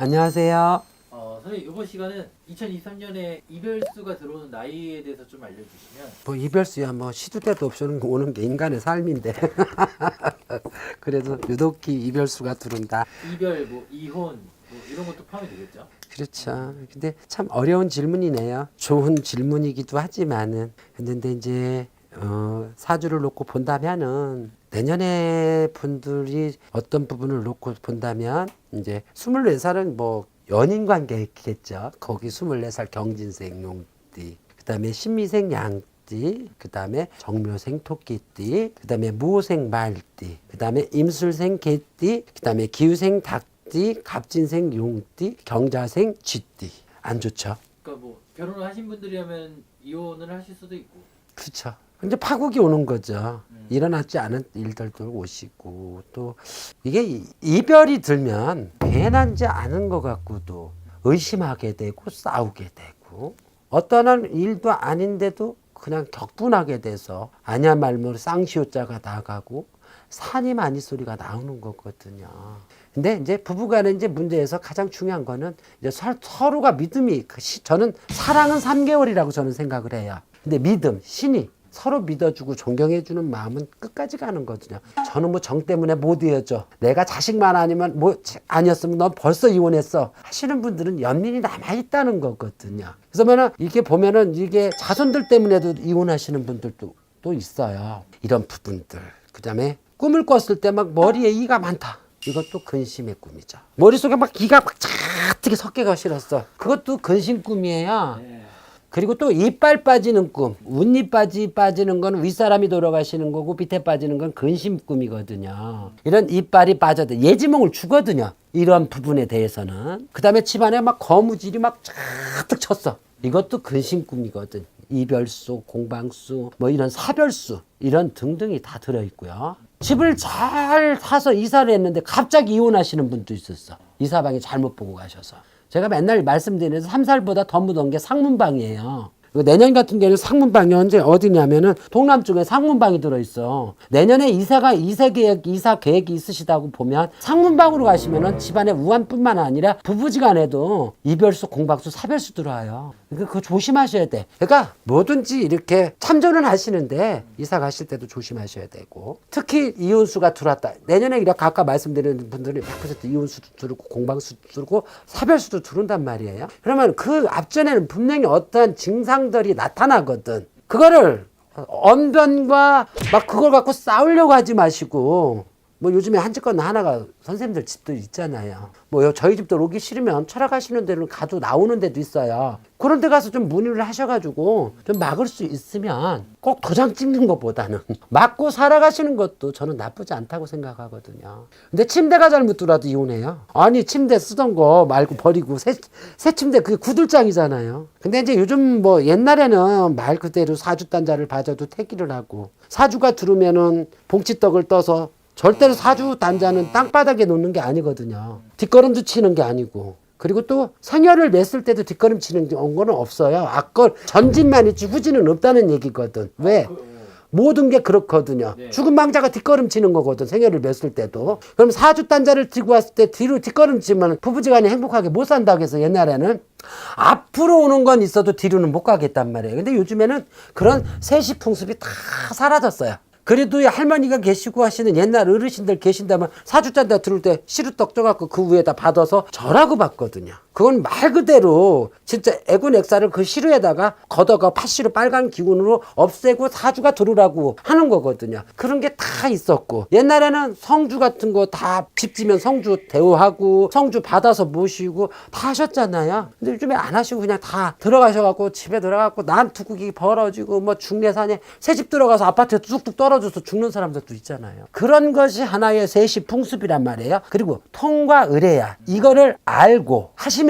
안녕하세요. 어, 선생님 이번 시간은 2023년에 이별수가 들어오는 나이에 대해서 좀 알려주시면 뭐 이별수야 뭐 시도 때도 없이 오는 게 인간의 삶인데 그래도 유독히 이별수가 들어온다. 이별, 뭐 이혼 뭐 이런 것도 포함이 되겠죠? 그렇죠. 근데 참 어려운 질문이네요. 좋은 질문이기도 하지만은 근데 이제 어, 사주를 놓고 본다면은 내년에 분들이 어떤 부분을 놓고 본다면 이제 24살은 뭐 연인 관계겠죠. 거기 24살 경진생 용띠. 그다음에 신미생 양띠, 그다음에 정묘생 토끼띠, 그다음에 무호생 말띠, 그다음에 임술생 개띠, 그다음에 기후생 닭띠, 갑진생 용띠, 경자생 쥐띠. 안 좋죠? 그러니까 뭐 결혼을 하신 분들이라면 이혼을 하실 수도 있고 그렇죠. 이제 파국이 오는 거죠. 음. 일어났지 않은 일들도 오시고 또 이게 이- 이별이 들면 괜한지 않은 것 같고도 의심하게 되고 싸우게 되고 어떠한 일도 아닌데도 그냥 격분하게 돼서 아냐 말모 쌍시오자가 나가고 산이 많이 소리가 나오는 거거든요. 근데 이제 부부간에 이제 문제에서 가장 중요한 거는 이제 서, 서로가 믿음이 그 시- 저는 사랑은 3개월이라고 저는 생각을 해요. 근데 믿음, 신이 서로 믿어주고 존경해주는 마음은 끝까지 가는 거거든요. 저는 뭐 정 때문에 못 이어져. 내가 자식만 아니면 뭐 아니었으면 넌 벌써 이혼했어. 하시는 분들은 연민이 남아 있다는 거거든요. 그래서 뭐는 이렇게 보면은 이게 자손들 때문에도 이혼하시는 분들도 또 있어요. 이런 부분들. 그 다음에 꿈을 꿨을 때 막 머리에 이가 많다. 이것도 근심의 꿈이죠. 머릿속에 막 기가 막 차트게 섞여가 싫었어. 그것도 근심 꿈이에요. 네. 그리고 또 이빨 빠지는 꿈, 빠지 빠지는 건 윗사람이 돌아가시는 거고 밑에 빠지는 건 근심 꿈이거든요. 이런 이빨이 빠져도 예지몽을 주거든요. 이런 부분에 대해서는. 그 다음에 집안에 막 거무질이 막 쫙득 쳤어. 이것도 근심 꿈이거든. 이별수, 공방수, 뭐 이런 사별수, 이런 등등이 다 들어있고요. 집을 잘 사서 이사를 했는데 갑자기 이혼하시는 분도 있었어. 이사방에 잘못 보고 가셔서. 제가 맨날 말씀드리는 3살보다 더 무더운 게 상문방이에요. 이거 내년 같은 경우는 상문방이 언제 어디냐면은 동남 쪽에 상문방이 들어있어. 내년에 이사가 이사 계획 이사 계획이 있으시다고 보면 상문방으로 가시면은 집안에 우환뿐만 아니라 부부지간에도 이별수, 공박수, 사별수 들어와요. 그러니까 그거 조심하셔야 돼. 그러니까 뭐든지 이렇게 참조는 하시는데 이사 가실 때도 조심하셔야 되고 특히 이혼수가 들어왔다. 내년에 이렇게 아까 말씀드린 분들이 100% 이혼수도 들고 공방수도 들고 사별수도 들어온단 말이에요. 그러면 그 앞전에는 분명히 어떠한 증상 들이 나타나거든. 그거를 언변과 막 그걸 갖고 싸우려고 하지 마시고 뭐 요즘에 한 집건 하나가 선생님들 집도 있잖아요. 뭐 요- 저희 집도 오기 싫으면 철학하시는 데는 가도 나오는 데도 있어요. 그런 데 가서 좀 문의를 하셔가지고 좀 막을 수 있으면 꼭 도장 찍는 것보다는 막고 살아가시는 것도 저는 나쁘지 않다고 생각하거든요. 근데 침대가 잘못 들어도 이혼해요. 아니 침대 쓰던 거 말고 버리고 새, 새 침대 그게 구들장이잖아요. 근데 이제 요즘 뭐 옛날에는 말 그대로 사주 단자를 봐줘도 태기를 하고 사주가 들으면은 봉치떡을 떠서 절대로 사주 단자는 땅바닥에 놓는 게 아니거든요. 뒷걸음도 치는 게 아니고. 그리고 또 생혈을 냈을 때도 뒷걸음 치는 거는 없어요. 앞걸 전진만 있지 후진은 없다는 얘기거든. 왜? 그, 어, 모든 게 그렇거든요. 네. 죽은 망자가 뒷걸음 치는 거거든. 생혈을 맺을 때도. 그럼 사주 단자를 들고 왔을 때 뒤로 뒷걸음 치면 부부지간에 행복하게 못 산다고 해서 옛날에는 앞으로 오는 건 있어도 뒤로는 못 가겠단 말이에요. 근데 요즘에는 그런 세시 풍습이 다 사라졌어요. 그래도 이 할머니가 계시고 하시는 옛날 어르신들 계신다면 사주잔다 들을 때 시루떡 쪄갖고 그 위에다 받아서 절하고 받거든요. 그건 말 그대로 진짜 애군 액사를 그 시루에다가 걷어가 팥시루 빨간 기운으로 없애고 사주가 들으라고 하는 거거든요. 그런 게 다 있었고 옛날에는 성주 같은 거 다 집지면 성주 대우하고 성주 받아서 모시고 다 하셨잖아요. 근데 요즘에 안 하시고 그냥 다 들어가셔갖고 집에 들어가고 난 투국이 벌어지고 뭐 중내산에 새집 들어가서 아파트에 뚝뚝 떨어져서 죽는 사람들도 있잖아요. 그런 것이 하나의 세시 풍습이란 말이에요. 그리고 통과 의뢰야 이거를 알고 하시면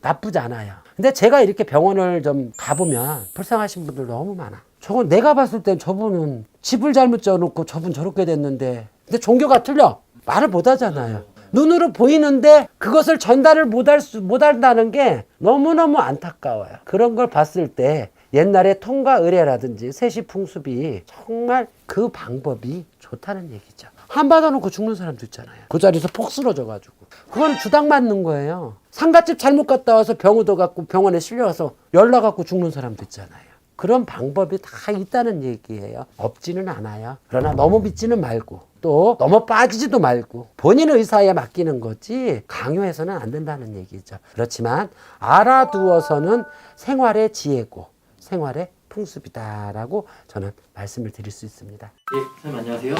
나쁘지 않아요. 근데 제가 이렇게 병원을 좀 가보면 불쌍하신 분들 너무 많아. 저건 내가 봤을 땐 저분은 집을 잘못 져놓고 저분 저렇게 됐는데 근데 종교가 틀려 말을 못 하잖아요. 눈으로 보이는데 그것을 전달을 못할 수, 못한다는 게 너무너무 안타까워요. 그런 걸 봤을 때 옛날에 통과 의례라든지 세시 풍습이 정말 그 방법이 좋다는 얘기죠. 한 받아놓고 죽는 사람도 있잖아요. 그 자리에서 폭 쓰러져가지고. 그건 주당 맞는 거예요. 상가집 잘못 갔다 와서 병우도 갖고 병원에 실려가서 연락 갖고 죽는 사람도 있잖아요. 그런 방법이 다 있다는 얘기예요. 없지는 않아요. 그러나 너무 믿지는 말고 또 너무 빠지지도 말고 본인 의사에 맡기는 거지 강요해서는 안 된다는 얘기죠. 그렇지만 알아두어서는 생활의 지혜고 생활의 풍습이다라고 저는 말씀을 드릴 수 있습니다. 예, 선생님 안녕하세요.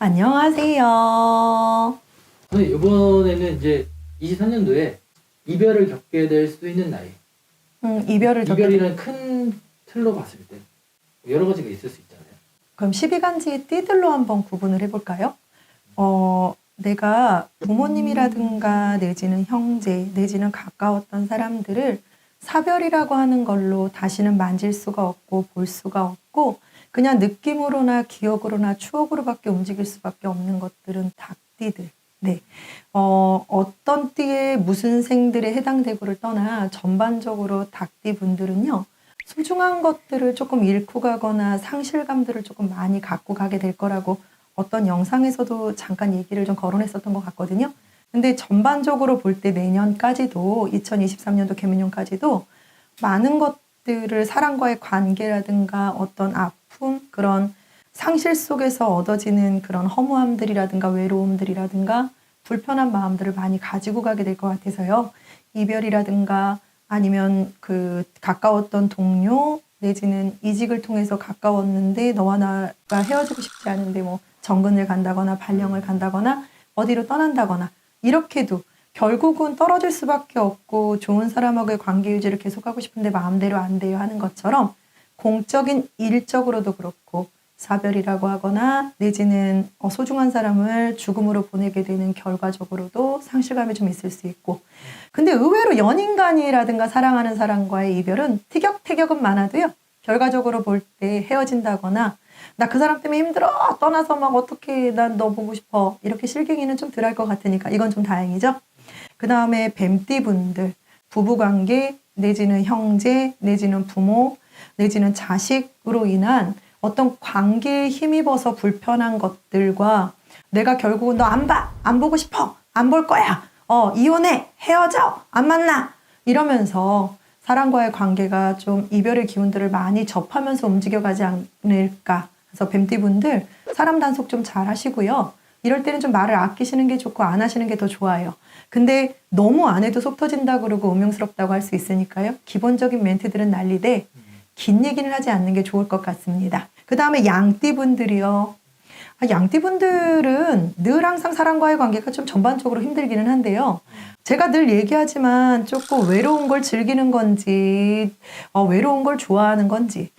안녕하세요. 선생님 이번에는 이제 23년도에 이별을 겪게 될 수도 있는 나이. 음, 이별을 겪게 이별이라는 큰 틀로 봤을 때 여러 가지가 있을 수 있잖아요. 그럼 12간지의 띠들로 한번 구분을 해볼까요? 어, 내가 부모님이라든가 내지는 형제 내지는 가까웠던 사람들을 사별이라고 하는 걸로 다시는 만질 수가 없고 볼 수가 없고 그냥 느낌으로나 기억으로나 추억으로밖에 움직일 수밖에 없는 것들은 닭띠들. 네. 어, 어떤 띠에 무슨 생들에 해당되고를 떠나 전반적으로 닭띠 분들은요. 소중한 것들을 조금 잃고 가거나 상실감들을 조금 많이 갖고 가게 될 거라고 어떤 영상에서도 잠깐 얘기를 좀 거론했었던 것 같거든요. 근데 전반적으로 볼 때 내년까지도 2023년도 개면년까지도 많은 것들을 사람과의 관계라든가 어떤 아픔 그런 상실 속에서 얻어지는 그런 허무함들이라든가 외로움들이라든가 불편한 마음들을 많이 가지고 가게 될 것 같아서요. 이별이라든가 아니면 그 가까웠던 동료 내지는 이직을 통해서 가까웠는데 너와 나가 헤어지고 싶지 않은데 뭐 정근을 간다거나 발령을 간다거나 어디로 떠난다거나 이렇게도 결국은 떨어질 수밖에 없고 좋은 사람하고의 관계 유지를 계속하고 싶은데 마음대로 안 돼요 하는 것처럼 공적인 일적으로도 그렇고 사별이라고 하거나 내지는 어, 소중한 사람을 죽음으로 보내게 되는 결과적으로도 상실감이 좀 있을 수 있고. 근데 의외로 연인 간이라든가 사랑하는 사람과의 이별은 티격태격은 많아도요 결과적으로 볼 때 헤어진다거나 나 그 사람 때문에 힘들어 떠나서 막 어떻게 난 너 보고 싶어 이렇게 실갱이는 좀 덜 할 것 같으니까 이건 좀 다행이죠. 그 다음에 뱀띠 분들 부부관계 내지는 형제 내지는 부모 내지는 자식으로 인한 어떤 관계에 힘입어서 불편한 것들과 내가 결국은 너 안 봐, 안 보고 싶어, 안 볼 거야, 어, 이혼해, 헤어져, 안 만나, 이러면서 사람과의 관계가 좀 이별의 기운들을 많이 접하면서 움직여가지 않을까. 그래서 뱀띠분들 사람 단속 좀 잘 하시고요. 이럴 때는 좀 말을 아끼시는 게 좋고 안 하시는 게 더 좋아요. 근데 너무 안 해도 속 터진다 그러고 음흉스럽다고 할 수 있으니까요. 기본적인 멘트들은 난리되 긴 얘기는 하지 않는 게 좋을 것 같습니다. 그 다음에 양띠분들이요. 아, 양띠분들은 늘 항상 사람과의 관계가 좀 전반적으로 힘들기는 한데요. 제가 늘 얘기하지만 조금 외로운 걸 즐기는 건지, 어, 외로운 걸 좋아하는 건지,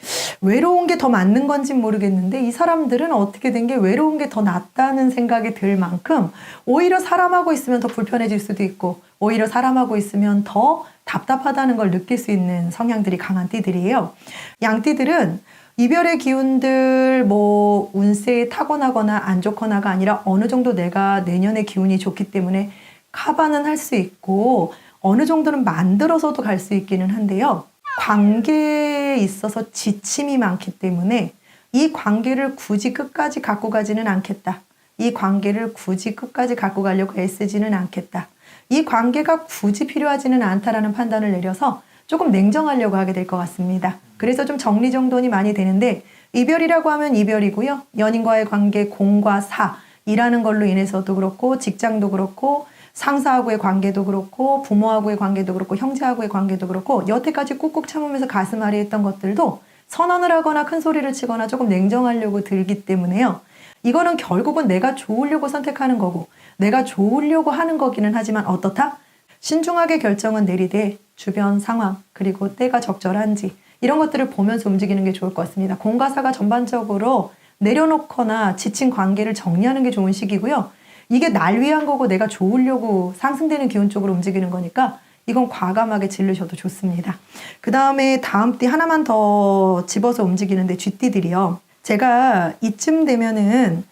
외로운 게 더 맞는 건지 모르겠는데 이 사람들은 어떻게 된 게 외로운 게 더 낫다는 생각이 들 만큼 오히려 사람하고 있으면 더 불편해질 수도 있고 오히려 사람하고 있으면 더 답답하다는 걸 느낄 수 있는 성향들이 강한 띠들이에요. 양띠들은 이별의 기운들 뭐 운세에 타고나거나 안 좋거나가 아니라 어느 정도 내가 내년의 기운이 좋기 때문에 카바는 할 수 있고 어느 정도는 만들어서도 갈 수 있기는 한데요. 관계에 있어서 지침이 많기 때문에 이 관계를 굳이 끝까지 갖고 가지는 않겠다. 이 관계를 굳이 끝까지 갖고 가려고 애쓰지는 않겠다. 이 관계가 굳이 필요하지는 않다라는 판단을 내려서 조금 냉정하려고 하게 될 것 같습니다. 그래서 좀 정리정돈이 많이 되는데 이별이라고 하면 이별이고요. 연인과의 관계 공과 사 일하는 걸로 인해서도 그렇고 직장도 그렇고 상사하고의 관계도 그렇고 부모하고의 관계도 그렇고 형제하고의 관계도 그렇고 여태까지 꾹꾹 참으면서 가슴 아래 했던 것들도 선언을 하거나 큰 소리를 치거나 조금 냉정하려고 들기 때문에요. 이거는 결국은 내가 좋으려고 선택하는 거고 내가 좋으려고 하는 거기는 하지만 어떻다? 신중하게 결정은 내리되 주변 상황 그리고 때가 적절한지 이런 것들을 보면서 움직이는 게 좋을 것 같습니다. 공과사가 전반적으로 내려놓거나 지친 관계를 정리하는 게 좋은 시기고요. 이게 날 위한 거고 내가 좋으려고 상승되는 기운 쪽으로 움직이는 거니까 이건 과감하게 질르셔도 좋습니다. 그 다음에 다음 띠 하나만 더 집어서 움직이는데 쥐띠들이요. 제가 이쯤 되면은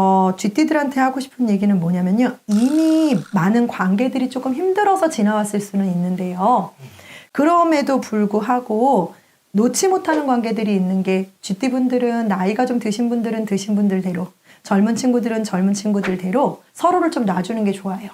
어, 쥐띠들한테 하고 싶은 얘기는 뭐냐면요. 이미 많은 관계들이 조금 힘들어서 지나왔을 수는 있는데요. 그럼에도 불구하고 놓지 못하는 관계들이 있는 게 쥐띠분들은 나이가 좀 드신 분들은 드신 분들대로 젊은 친구들은 젊은 친구들대로 서로를 좀 놔주는 게 좋아요.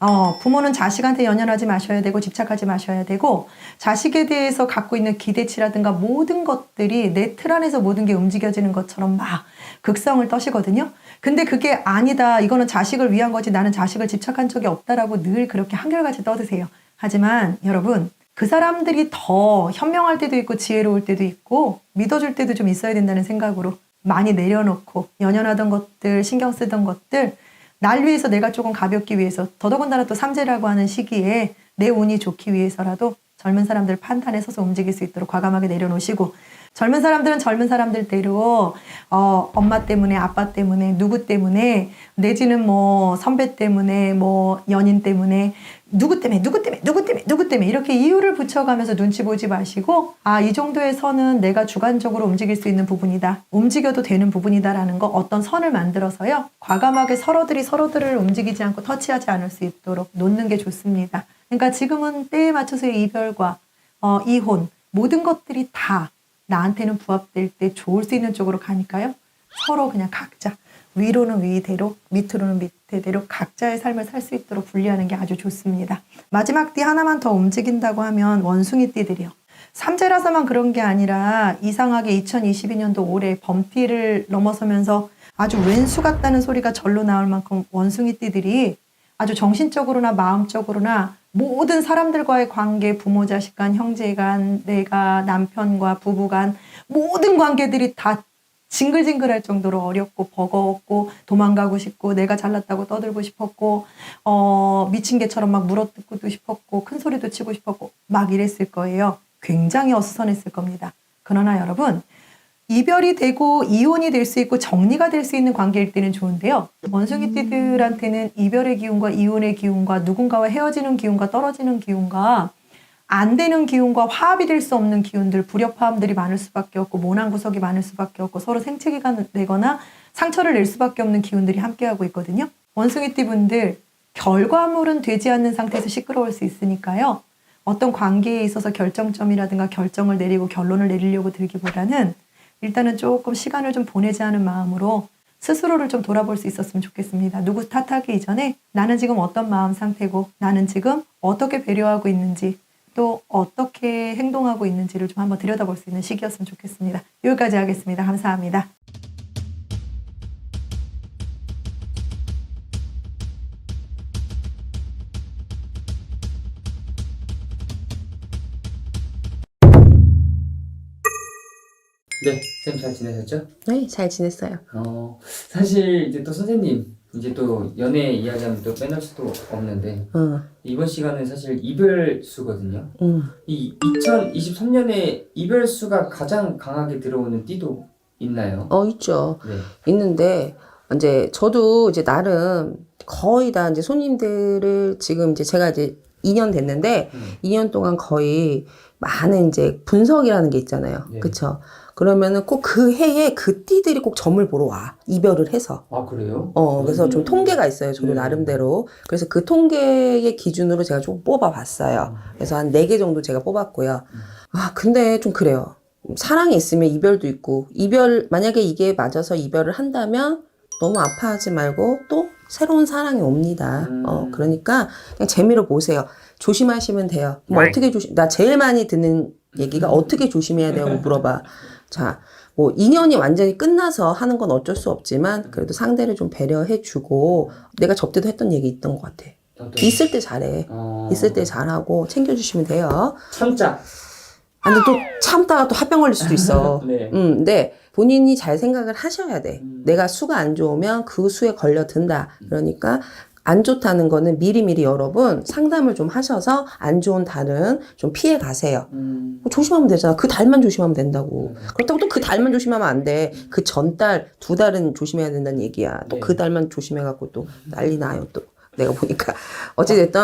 어, 부모는 자식한테 연연하지 마셔야 되고 집착하지 마셔야 되고 자식에 대해서 갖고 있는 기대치라든가 모든 것들이 내 틀 안에서 모든 게 움직여지는 것처럼 막 극성을 떠시거든요. 근데 그게 아니다. 이거는 자식을 위한 거지. 나는 자식을 집착한 적이 없다라고 늘 그렇게 한결같이 떠드세요. 하지만 여러분 그 사람들이 더 현명할 때도 있고 지혜로울 때도 있고 믿어줄 때도 좀 있어야 된다는 생각으로 많이 내려놓고 연연하던 것들 신경 쓰던 것들 날 위해서 내가 조금 가볍기 위해서 더더군다나 또 삼재라고 하는 시기에 내 운이 좋기 위해서라도 젊은 사람들 판단에 서서 움직일 수 있도록 과감하게 내려놓으시고 젊은 사람들은 젊은 사람들대로 어, 엄마 때문에 아빠 때문에 누구 때문에 내지는 뭐 선배 때문에 뭐 연인 때문에 누구 때문에 누구 때문에 누구 때문에 누구 때문에 이렇게 이유를 붙여가면서 눈치 보지 마시고 아이 선은 내가 주관적으로 움직일 수 있는 부분이다 움직여도 되는 부분이다라는 거 어떤 선을 만들어서요 과감하게 서로들이 서로들을 움직이지 않고 터치하지 않을 수 있도록 놓는 게 좋습니다 그러니까 지금은 때에 맞춰서의 이별과 어, 이혼 모든 것들이 다 나한테는 부합될 때 좋을 수 있는 쪽으로 가니까요. 서로 그냥 각자 위로는 위대로 밑으로는 밑대로 각자의 삶을 살 수 있도록 분리하는 게 아주 좋습니다. 마지막 띠 하나만 더 움직인다고 하면 원숭이 띠들이요. 삼재라서만 그런 게 아니라 이상하게 2022년도 올해 범띠를 넘어서면서 아주 왼수 같다는 소리가 절로 나올 만큼 원숭이 띠들이 아주 정신적으로나 마음적으로나 모든 사람들과의 관계, 부모, 자식 간, 형제 간, 내가 남편과 부부 간 모든 관계들이 다 징글징글할 정도로 어렵고 버거웠고 도망가고 싶고 내가 잘났다고 떠들고 싶었고 어 미친 개처럼 막 물어뜯고도 싶었고 큰 소리도 치고 싶었고 막 이랬을 거예요. 굉장히 어수선했을 겁니다. 그러나 여러분 이별이 되고 이혼이 될 수 있고 정리가 될 수 있는 관계일 때는 좋은데요. 원숭이 띠들한테는 이별의 기운과 이혼의 기운과 누군가와 헤어지는 기운과 떨어지는 기운과 안 되는 기운과 화합이 될 수 없는 기운들, 불협화음들이 많을 수밖에 없고 모난 구석이 많을 수밖에 없고 서로 생채기가 되거나 상처를 낼 수밖에 없는 기운들이 함께하고 있거든요. 원숭이 띠 분들 결과물은 되지 않는 상태에서 시끄러울 수 있으니까요. 어떤 관계에 있어서 결정점이라든가 결정을 내리고 결론을 내리려고 들기보다는 일단은 조금 시간을 좀 보내자 하는 마음으로 스스로를 좀 돌아볼 수 있었으면 좋겠습니다. 누구 탓하기 이전에 나는 지금 어떤 마음 상태고 나는 지금 어떻게 배려하고 있는지 또 어떻게 행동하고 있는지를 좀 한번 들여다볼 수 있는 시기였으면 좋겠습니다. 여기까지 하겠습니다. 감사합니다. 네, 쌤잘 지내셨죠? 네, 잘 지냈어요. 어, 사실 이제 또 선생님 이제 또 연애 이야기하면 또 빼놓을 수도 없는데 응, 이번 시간은 사실 이별 수거든요. 응. 이 2023년에 이별 수가 가장 강하게 들어오는 띠도 있나요? 어, 있죠. 네. 있는데, 이제 저도 이제 나름 거의 다 이제 손님들을 지금 이제 제가 이제 2년 됐는데, 음. 2년 동안 거의 많은 이제 분석이라는 게 있잖아요. 네. 그쵸? 그러면은 꼭 그 해에 그 띠들이 꼭 점을 보러 와. 이별을 해서. 아 그래요? 어, 그래서 음. 좀 통계가 있어요. 저도 네. 나름대로. 그래서 그 통계의 기준으로 제가 좀 뽑아봤어요. 그래서 한 네 개 정도 제가 뽑았고요. 아, 근데 좀 그래요. 사랑이 있으면 이별도 있고, 이별, 만약에 이게 맞아서 이별을 한다면 너무 아파하지 말고 또 새로운 사랑이 옵니다. 음. 어, 그러니까 그냥 재미로 보세요. 조심하시면 돼요. 뭐 어떻게 조심, 나 제일 많이 듣는 얘기가 어떻게 조심해야 돼요? 물어봐. 자, 뭐 인연이 완전히 끝나서 하는 건 어쩔 수 없지만 그래도 상대를 좀 배려해 주고 내가 접대도 했던 얘기 있던 것 같아. 있을 때 잘해. 어, 있을 때 잘하고 챙겨주시면 돼요. 참자. 아, 근데 또 참다가 또 합병 걸릴 수도 있어. 네. 음, 근데 본인이 잘 생각을 하셔야 돼. 음. 내가 수가 안 좋으면 그 수에 걸려든다. 그러니까 안 좋다는 거는 미리미리 여러분 상담을 좀 하셔서 안 좋은 달은 좀 피해 가세요. 음, 뭐 조심하면 되잖아. 그 달만 조심하면 된다고. 그렇다고 또 그 달만 조심하면 안 돼. 그 전 달, 두 달은 조심해야 된다는 얘기야. 또 네. 그 달만 조심해갖고 또 난리 나요. 또 내가 보니까. 어찌됐든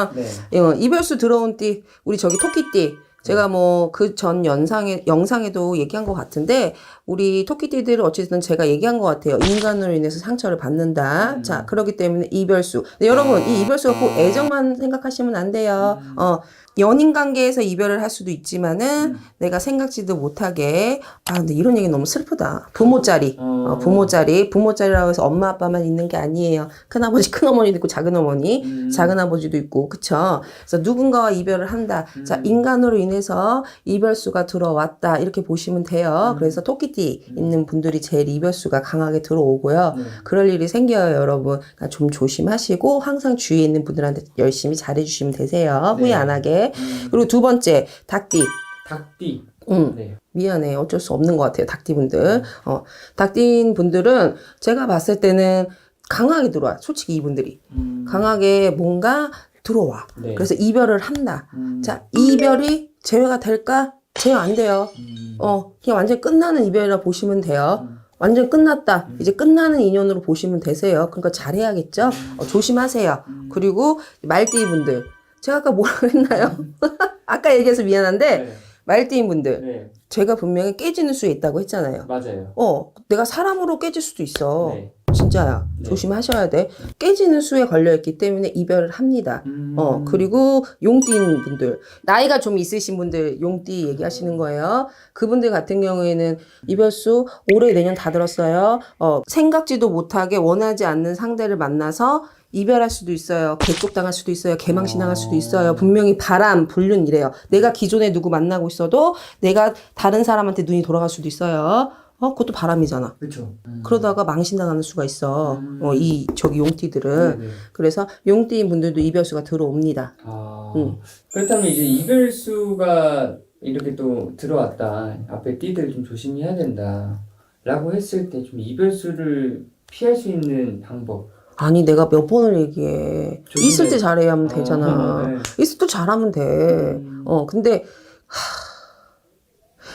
네. 어, 이별수 들어온 띠, 우리 저기 토끼띠. 제가 뭐 그전 영상에 영상에도 얘기한 것 같은데 우리 토끼띠들은 어쨌든 제가 얘기한 것 같아요. 인간으로 인해서 상처를 받는다. 자 그렇기 때문에 이별수. 여러분 이 이별수가 꼭 애정만 생각하시면 안 돼요. 어 연인 관계에서 이별을 할 수도 있지만은 내가 생각지도 못하게 아 근데 이런 얘기 너무 슬프다 부모짜리 어. 어, 부모짜리 부모짜리라고 해서 엄마 아빠만 있는 게 아니에요 큰 아버지 큰 어머니도 있고 작은 어머니 음. 작은 아버지도 있고 그쵸 그래서 누군가와 이별을 한다 자 인간으로 인해서 이별수가 들어왔다 이렇게 보시면 돼요 그래서 토끼띠 있는 분들이 제일 이별수가 강하게 들어오고요 네. 그럴 일이 생겨요, 여러분. 그러니까 좀 조심하시고 항상 주위에 있는 분들한테 열심히 잘해주시면 되세요. 네. 후회 안 하게. 음. 그리고 두 번째, 닭띠. 닭띠. 음, 네. 미안해. 어쩔 수 없는 것 같아요, 닭띠 분들. 어, 닭띠인 분들은 제가 봤을 때는 강하게 들어와. 솔직히 이분들이. 음. 강하게 뭔가 들어와. 네. 그래서 이별을 한다. 음. 자, 이별이 제외가 될까? 제외 안 돼요. 음. 어, 그냥 완전 끝나는 이별이라 보시면 돼요. 음. 완전 끝났다. 이제 끝나는 인연으로 보시면 되세요. 그러니까 잘해야겠죠? 어, 조심하세요. 음. 그리고 말띠 분들. 제가 아까 뭐라 그랬나요? 아까 얘기해서 미안한데, 네. 말띠인 분들. 네. 제가 분명히 깨지는 수에 있다고 했잖아요. 맞아요. 어, 내가 사람으로 깨질 수도 있어. 네. 진짜야. 네. 조심하셔야 돼. 깨지는 수에 걸려있기 때문에 이별을 합니다. 음. 어, 그리고 용띠인 분들. 나이가 좀 있으신 분들 용띠 얘기하시는 거예요. 그분들 같은 경우에는 이별수 올해 내년 다 들었어요. 어, 생각지도 못하게 원하지 않는 상대를 만나서 이별할 수도 있어요. 개쪽당할 수도 있어요. 개망신당할 수도 있어요. 분명히 바람, 불륜 이래요. 내가 기존에 누구 만나고 있어도 내가 다른 사람한테 눈이 돌아갈 수도 있어요. 어, 그것도 바람이잖아. 그렇죠. 음. 그러다가 망신당하는 수가 있어. 음. 어, 이, 저기 용띠들은. 네, 네. 그래서 용띠인 분들도 이별수가 들어옵니다. 아, 음. 그렇다면 이제 이별수가 이렇게 또 들어왔다. 앞에 띠들 좀 조심해야 된다. 라고 했을 때 좀 이별수를 피할 수 있는 방법. 아니 내가 몇 번을 얘기해 조심해. 있을 때 잘해야 하면 되잖아 어, 네. 있을 때 잘하면 돼 음. 어 근데 하,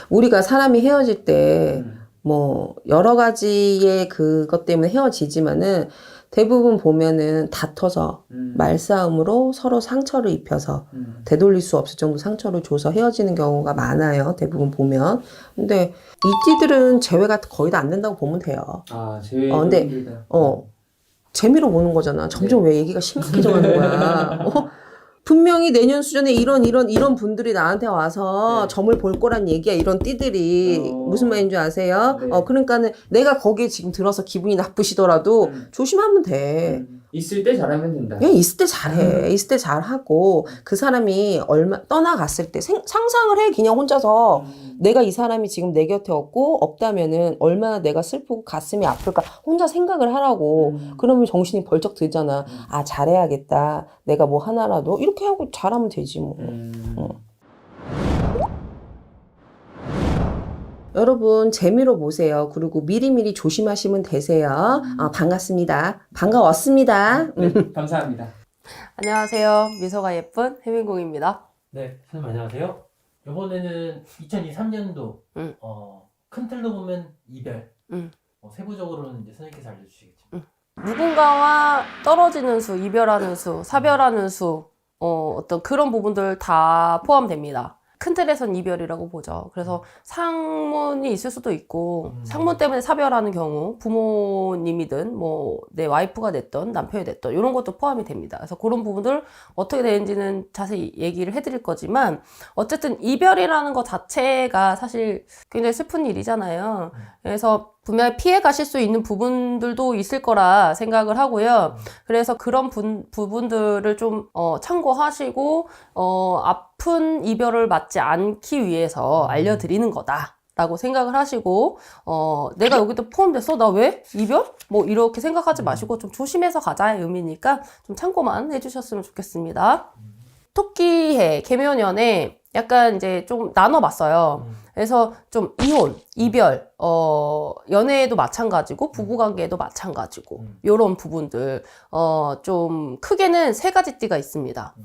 우리가 사람이 헤어질 때 음. 뭐 여러 가지의 그것 때문에 헤어지지만은 대부분 보면은 다퉈서 음. 말싸움으로 서로 상처를 입혀서 음. 되돌릴 수 없을 정도 상처를 줘서 헤어지는 경우가 많아요 대부분 보면 근데 이 띠들은 재회가 거의 다 안 된다고 보면 돼요 아, 제외 어, 근데, 힘들다. 어, 재미로 보는 거잖아. 점점 왜 얘기가 심각해져 가는 거야. 어? 분명히 내년 수준에 이런 이런 이런 분들이 나한테 와서 네. 점을 볼 거란 얘기야. 이런 띠들이 어. 무슨 말인 줄 아세요? 네. 어 그러니까는 내가 거기에 지금 들어서 기분이 나쁘시더라도 음. 조심하면 돼. 음. 있을 때 잘하면 된다. 그냥 있을 때 잘해. 있을 때 잘하고 그 사람이 얼마 떠나갔을 때 생- 상상을 해. 그냥 혼자서 음. 내가 이 사람이 지금 내 곁에 없고 없다면은 얼마나 내가 슬프고 가슴이 아플까 혼자 생각을 하라고 음. 그러면 정신이 벌쩍 들잖아 아 잘해야겠다 내가 뭐 하나라도 이렇게 하고 잘하면 되지 뭐 음. 어. 여러분 재미로 보세요 그리고 미리미리 조심하시면 되세요 아, 반갑습니다 반가웠습니다 음. 네, 감사합니다. 안녕하세요. 미소가 예쁜 혜민공입니다. 네, 선생님 안녕하세요. 이번에는 2023년도 음. 어, 큰 틀로 보면 이별. 음. 어, 세부적으로는 이제 선생님께서 알려주시겠죠. 누군가와 떨어지는 수, 이별하는 수, 사별하는 수, 어, 어떤 그런 부분들 다 포함됩니다. 큰 틀에선 이별이라고 보죠. 그래서 상문이 있을 수도 있고, 음. 상문 때문에 사별하는 경우, 부모님이든, 뭐, 내 와이프가 됐던, 남편이 됐던, 이런 것도 포함이 됩니다. 그래서 그런 부분들 어떻게 되는지는 자세히 얘기를 해드릴 거지만, 어쨌든 이별이라는 것 자체가 사실 굉장히 슬픈 일이잖아요. 그래서 분명히 피해 가실 수 있는 부분들도 있을 거라 생각을 하고요. 그래서 그런 분, 부분들을 좀 어, 참고하시고 어, 아픈 이별을 맞지 않기 위해서 알려드리는 거다. 라고 생각을 하시고, 어, 내가 여기도 포함됐어? 나 왜? 이별? 뭐, 이렇게 생각하지 마시고 좀 조심해서 가자의 의미니까 좀 참고만 해주셨으면 좋겠습니다. 토끼해, 개묘년에 약간 이제 좀 나눠봤어요. 그래서 좀 이혼, 이별, 어, 연애에도 마찬가지고, 부부관계에도 마찬가지고, 음. 요런 부분들, 어, 좀 크게는 세 가지 띠가 있습니다. 음.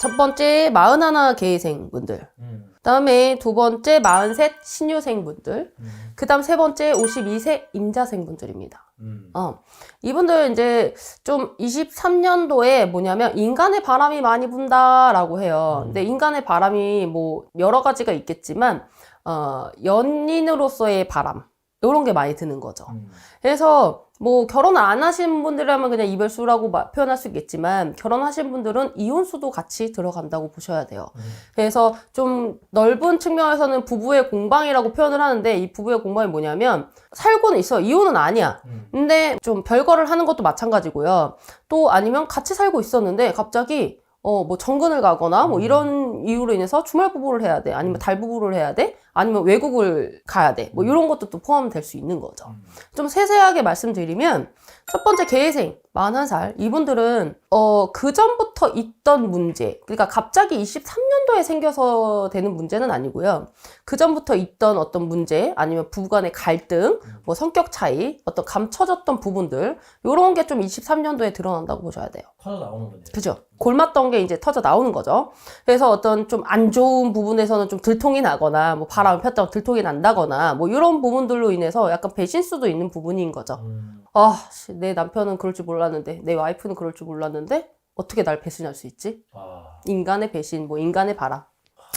첫 번째, 41 개생 분들. 음, 다음에 두 번째, 43 신유생 분들. 음, 그 다음 세 번째, 52세 임자생 분들입니다. 음. 어, 이분들 이제 좀 23년도에 뭐냐면 인간의 바람이 많이 분다라고 해요. 음. 근데 인간의 바람이 뭐 여러 가지가 있겠지만, 어, 연인으로서의 바람. 요런 게 많이 드는 거죠. 음. 그래서 뭐 결혼 안 하신 분들이라면 그냥 이별수라고 마- 표현할 수 있겠지만 결혼하신 분들은 이혼수도 같이 들어간다고 보셔야 돼요. 그래서 좀 넓은 측면에서는 부부의 공방이라고 표현을 하는데 이 부부의 공방이 뭐냐면 살고는 있어 이혼은 아니야. 음. 근데 좀 별거를 하는 것도 마찬가지고요. 또 아니면 같이 살고 있었는데 갑자기 어뭐 정근을 가거나 뭐 이런 이유로 인해서 주말 부부를 해야 돼. 아니면 달 부부를 해야 돼. 아니면 외국을 가야 돼. 뭐 이런 것도 또 포함될 수 있는 거죠. 음. 좀 세세하게 말씀드리면 첫 번째 계생 41살. 이분들은 어 그 전부터 있던 문제 그러니까 갑자기 23년도에 생겨서 되는 문제는 아니고요. 그 전부터 있던 어떤 문제 아니면 부부간의 갈등 뭐 성격 차이 어떤 감춰졌던 부분들 요런 게 좀 23년도에 드러난다고 보셔야 돼요. 터져 나오는 거네요. 그죠? 골맞던 게 이제 터져 나오는 거죠. 그래서 어떤 좀 안 좋은 부분에서는 좀 들통이 나거나 뭐 바람을 폈다가 들통이 난다거나 뭐 이런 부분들로 인해서 약간 배신수도 있는 부분인 거죠. 음. 아, 씨, 내 남편은 그럴 줄 몰 랐는데, 내 와이프는 그럴 줄 몰랐는데, 어떻게 날 배신할 수 있지? 아. 인간의 배신, 뭐, 인간의 바람.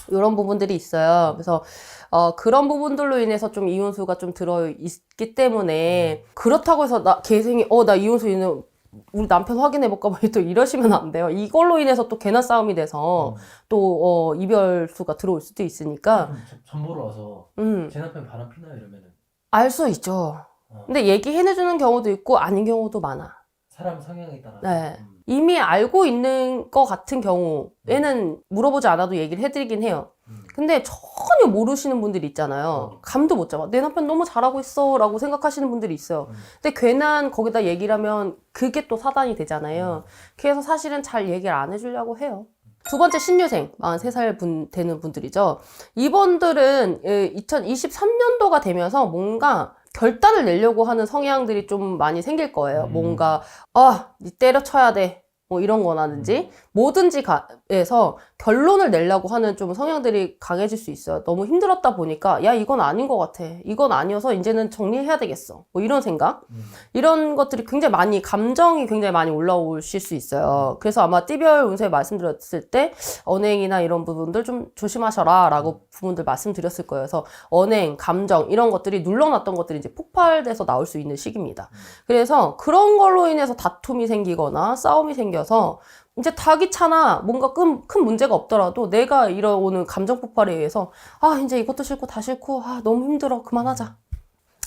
이런 부분들이 있어요. 그래서, 어, 그런 부분들로 인해서 좀 이혼수가 좀 들어 있기 때문에, 그렇다고 해서 나, 개생이, 어, 나 이혼수 있는, 우리 남편 확인해 볼까 봐 또 이러시면 안 돼요. 이걸로 인해서 또 괜한 싸움이 돼서, 또, 어, 이별 수가 들어올 수도 있으니까, 저- 전보러 와서 음, 제 남편 바람 피나요 이러면은 알 수 있죠. 어, 근데 얘기해주는 경우도 있고, 아닌 경우도 많아. 사람 성향에 따라. 네. 음. 이미 알고 있는 것 같은 경우에는 물어보지 않아도 얘기를 해드리긴 해요. 음. 근데 전혀 모르시는 분들이 있잖아요. 어. 감도 못 잡아. 내 남편 너무 잘하고 있어. 라고 생각하시는 분들이 있어요. 음. 근데 괜한 거기다 얘기를 하면 그게 또 사단이 되잖아요. 그래서 사실은 잘 얘기를 안 해주려고 해요. 두 번째 신유생, 43살 분, 되는 분들이죠. 이분들은 2023년도가 되면서 뭔가 결단을 내려고 하는 성향들이 좀 많이 생길 거예요. 음. 뭔가, 아, 니 때려쳐야 돼. 뭐 이런 거라든지 뭐든지 가에서 결론을 내려고 하는 좀 성향들이 강해질 수 있어요. 너무 힘들었다 보니까 야 이건 아닌 것 같아. 이건 아니어서 이제는 정리해야 되겠어. 뭐 이런 생각. 음. 이런 것들이 굉장히 많이 감정이 굉장히 많이 올라오실 수 있어요. 그래서 아마 띠별 운세 말씀드렸을 때 언행이나 이런 부분들 좀 조심하셔라라고 부분들 말씀드렸을 거예요. 그래서 언행, 감정 이런 것들이 눌러놨던 것들이 이제 폭발돼서 나올 수 있는 시기입니다. 그래서 그런 걸로 인해서 다툼이 생기거나 싸움이 생겨서 이제 다 귀찮아 뭔가 큰, 큰 문제가 없더라도 내가 이러오는 감정 폭발에 의해서 아 이제 이것도 싫고 다 싫고 아 너무 힘들어 그만하자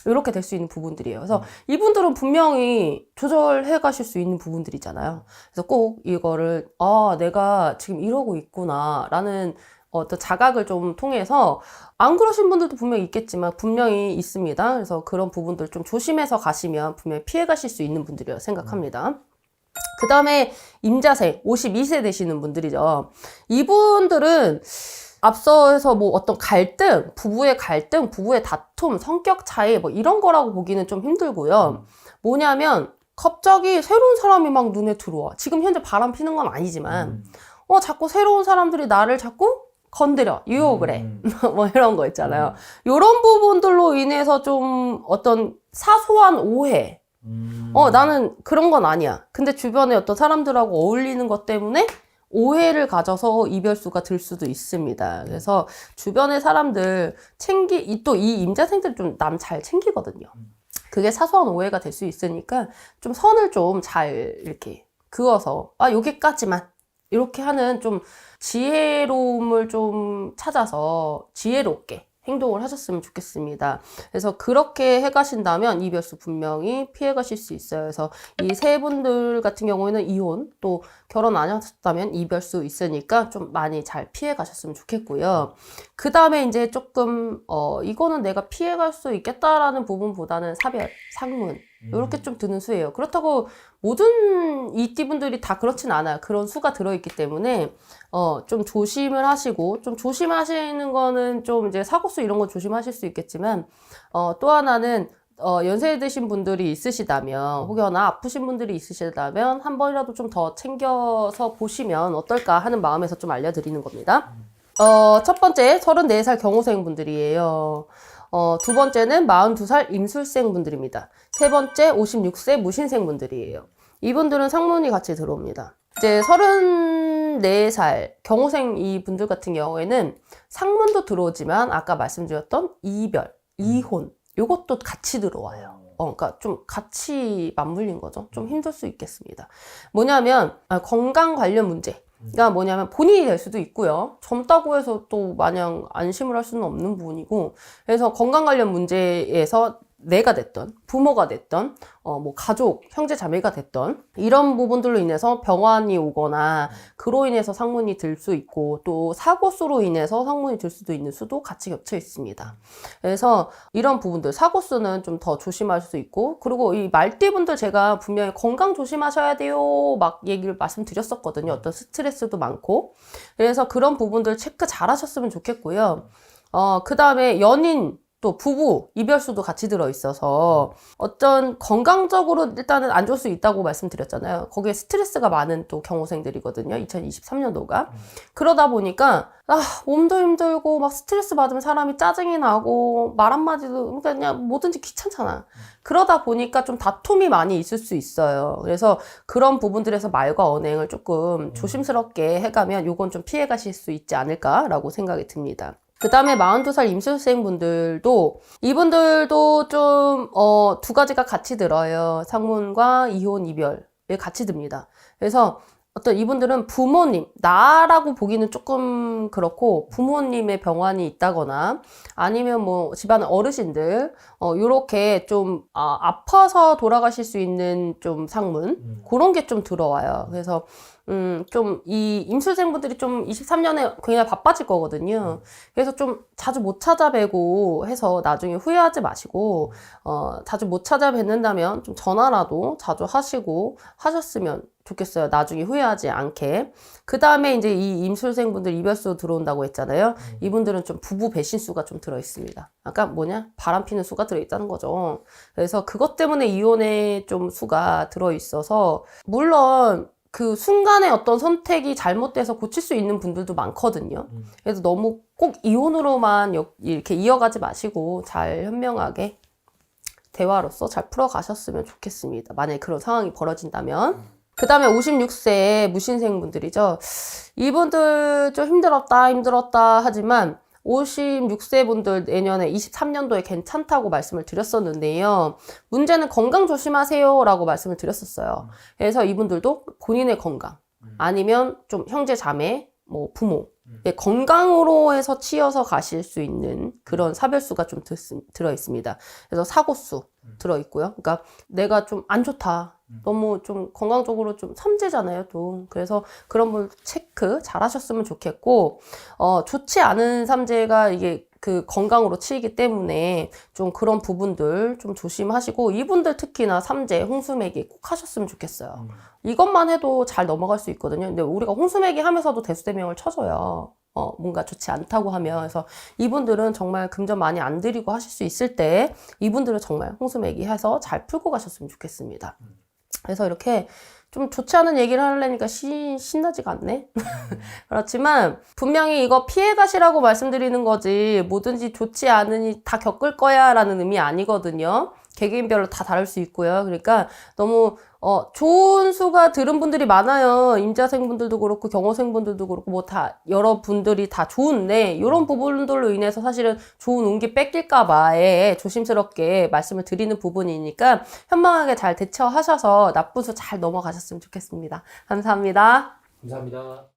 이렇게 될 수 있는 부분들이에요. 그래서 이분들은 분명히 조절해 가실 수 있는 부분들이잖아요. 그래서 꼭 이거를 아 내가 지금 이러고 있구나라는 어떤 자각을 좀 통해서 안 그러신 분들도 분명히 있겠지만 분명히 있습니다. 그래서 그런 부분들 좀 조심해서 가시면 분명히 피해 가실 수 있는 분들이라고 생각합니다. 그 다음에 임자생 52세 되시는 분들이죠. 이분들은 앞서서 뭐 어떤 갈등, 부부의 갈등, 부부의 다툼, 성격 차이 뭐 이런 거라고 보기는 좀 힘들고요. 뭐냐면 갑자기 새로운 사람이 막 눈에 들어와. 지금 현재 바람 피는 건 아니지만 음. 어 자꾸 새로운 사람들이 나를 자꾸 건드려 유혹을 해. 음. 뭐 이런 거 있잖아요. 이런 부분들로 인해서 좀 어떤 사소한 오해, 음. 어, 나는 그런 건 아니야. 근데 주변에 어떤 사람들하고 어울리는 것 때문에 오해를 가져서 이별수가 들 수도 있습니다. 그래서 주변의 사람들 챙기, 또 이 임자생들 좀 남 잘 챙기거든요. 그게 사소한 오해가 될 수 있으니까 좀 선을 좀 잘 이렇게 그어서, 아, 여기까지만. 이렇게 하는 좀 지혜로움을 좀 찾아서 지혜롭게 행동을 하셨으면 좋겠습니다. 그래서 그렇게 해가신다면 이별수 분명히 피해가실 수 있어요. 그래서 이 세 분들 같은 경우에는 이혼 또 결혼 안 하셨다면 이별수 있으니까 좀 많이 잘 피해가셨으면 좋겠고요. 그 다음에 이제 조금 어 이거는 내가 피해갈 수 있겠다라는 부분보다는 사별, 상문 이렇게 좀 드는 수예요. 그렇다고 모든 이띠분들이 다 그렇진 않아요. 그런 수가 들어있기 때문에 어, 좀 조심을 하시고, 좀 조심하시는 거는 좀 이제 사고수 이런 건 조심하실 수 있겠지만, 어, 또 하나는, 어, 연세 드신 분들이 있으시다면, 혹여나 아프신 분들이 있으시다면, 한 번이라도 좀 더 챙겨서 보시면 어떨까 하는 마음에서 좀 알려드리는 겁니다. 어, 첫 번째, 34살 경호생 분들이에요. 어, 두 번째는 42살 임술생 분들입니다. 세 번째, 56세 무신생 분들이에요. 이분들은 상문이 같이 들어옵니다. 이제 34살 경호생 이 분들 같은 경우에는 상문도 들어오지만 아까 말씀드렸던 이별, 이혼 요것도 같이 들어와요. 어, 그러니까 좀 같이 맞물린 거죠. 좀 힘들 수 있겠습니다. 뭐냐면 아, 건강 관련 문제 가 뭐냐면 본인이 될 수도 있고요. 젊다고 해서 또 마냥 안심을 할 수는 없는 부분이고 그래서 건강 관련 문제에서 내가 됐던 부모가 됐던 어 뭐 가족 형제 자매가 됐던 이런 부분들로 인해서 병환이 오거나 그로 인해서 상문이 들 수 있고 또 사고수로 인해서 상문이 들 수도 있는 수도 같이 겹쳐 있습니다. 그래서 이런 부분들 사고수는 좀 더 조심할 수 있고 그리고 이 말띠분들 제가 분명히 건강 조심하셔야 돼요 막 얘기를 말씀드렸었거든요. 어떤 스트레스도 많고 그래서 그런 부분들 체크 잘 하셨으면 좋겠고요. 어, 그 다음에 연인 또 부부 이별수도 같이 들어 있어서 어떤 건강적으로 일단은 안 좋을 수 있다고 말씀드렸잖아요. 거기에 스트레스가 많은 또 경호생들이거든요. 2023년도가. 그러다 보니까 아, 몸도 힘들고 막 스트레스 받으면 사람이 짜증이 나고 말 한마디도 그러니까 그냥 뭐든지 귀찮잖아. 그러다 보니까 좀 다툼이 많이 있을 수 있어요. 그래서 그런 부분들에서 말과 언행을 조금 조심스럽게 해가면 요건 좀 피해 가실 수 있지 않을까라고 생각이 듭니다. 그 다음에 42살 임수생분들도 이분들도 좀, 어, 두 가지가 같이 들어요. 상문과 이혼, 이별에 같이 듭니다. 그래서 어떤 이분들은 부모님, 나라고 보기는 조금 그렇고 부모님의 병환이 있다거나 아니면 뭐 집안 어르신들, 어, 요렇게 좀, 아, 아파서 돌아가실 수 있는 좀 상문, 그런 게 좀 들어와요. 그래서 음, 좀, 이 임수생분들이 좀 23년에 굉장히 바빠질 거거든요. 그래서 좀 자주 못 찾아뵈고 해서 나중에 후회하지 마시고, 어, 자주 못 찾아뵙는다면 좀 전화라도 자주 하시고 하셨으면 좋겠어요. 나중에 후회하지 않게. 그 다음에 이제 이 임술생분들 이별수 들어온다고 했잖아요. 이분들은 좀 부부 배신수가 좀 들어있습니다. 아까 뭐냐? 바람 피는 수가 들어있다는 거죠. 그래서 그것 때문에 이혼의 좀 수가 들어있어서, 물론, 그 순간에 어떤 선택이 잘못돼서 고칠 수 있는 분들도 많거든요. 그래서 너무 꼭 이혼으로만 여- 이렇게 이어가지 마시고 잘 현명하게 대화로서 잘 풀어가셨으면 좋겠습니다. 만약에 그런 상황이 벌어진다면. 그 다음에 56세 무신생 분들이죠. 이분들 좀 힘들었다, 힘들었다 하지만 56세 분들 내년에 23년도에 괜찮다고 말씀을 드렸었는데요. 문제는 건강 조심하세요 라고 말씀을 드렸었어요. 그래서 이분들도 본인의 건강, 아니면 좀 형제 자매, 뭐 부모, 예, 건강으로 해서 치여서 가실 수 있는 그런 사별수가 좀 들, 들어 있습니다. 그래서 사고수 들어 있고요. 그러니까 내가 좀 안 좋다. 너무 좀 건강적으로 좀 삼재잖아요, 또. 그래서 그런 분 체크 잘 하셨으면 좋겠고, 어, 좋지 않은 삼재가 이게 그 건강으로 치이기 때문에 좀 그런 부분들 좀 조심하시고, 이분들 특히나 삼재, 홍수매기 꼭 하셨으면 좋겠어요. 이것만 해도 잘 넘어갈 수 있거든요. 근데 우리가 홍수매기 하면서도 대수대명을 쳐줘요. 어, 뭔가 좋지 않다고 하면. 그래서 이분들은 정말 금전 많이 안 들이고 하실 수 있을 때, 이분들은 정말 홍수매기 해서 잘 풀고 가셨으면 좋겠습니다. 그래서 이렇게 좀 좋지 않은 얘기를 하려니까 시, 신나지가 않네. 그렇지만 분명히 이거 피해 가시라고 말씀드리는 거지 뭐든지 좋지 않으니 다 겪을 거야 라는 의미 아니거든요. 개개인별로 다 다를 수 있고요. 그러니까 너무 어, 좋은 수가 들은 분들이 많아요. 임자생분들도 그렇고 경호생분들도 그렇고 뭐 다 여러 분들이 다 좋은데 이런 부분들로 인해서 사실은 좋은 운기 뺏길까 봐에 조심스럽게 말씀을 드리는 부분이니까 현명하게 잘 대처하셔서 나쁜 수 잘 넘어가셨으면 좋겠습니다. 감사합니다. 감사합니다.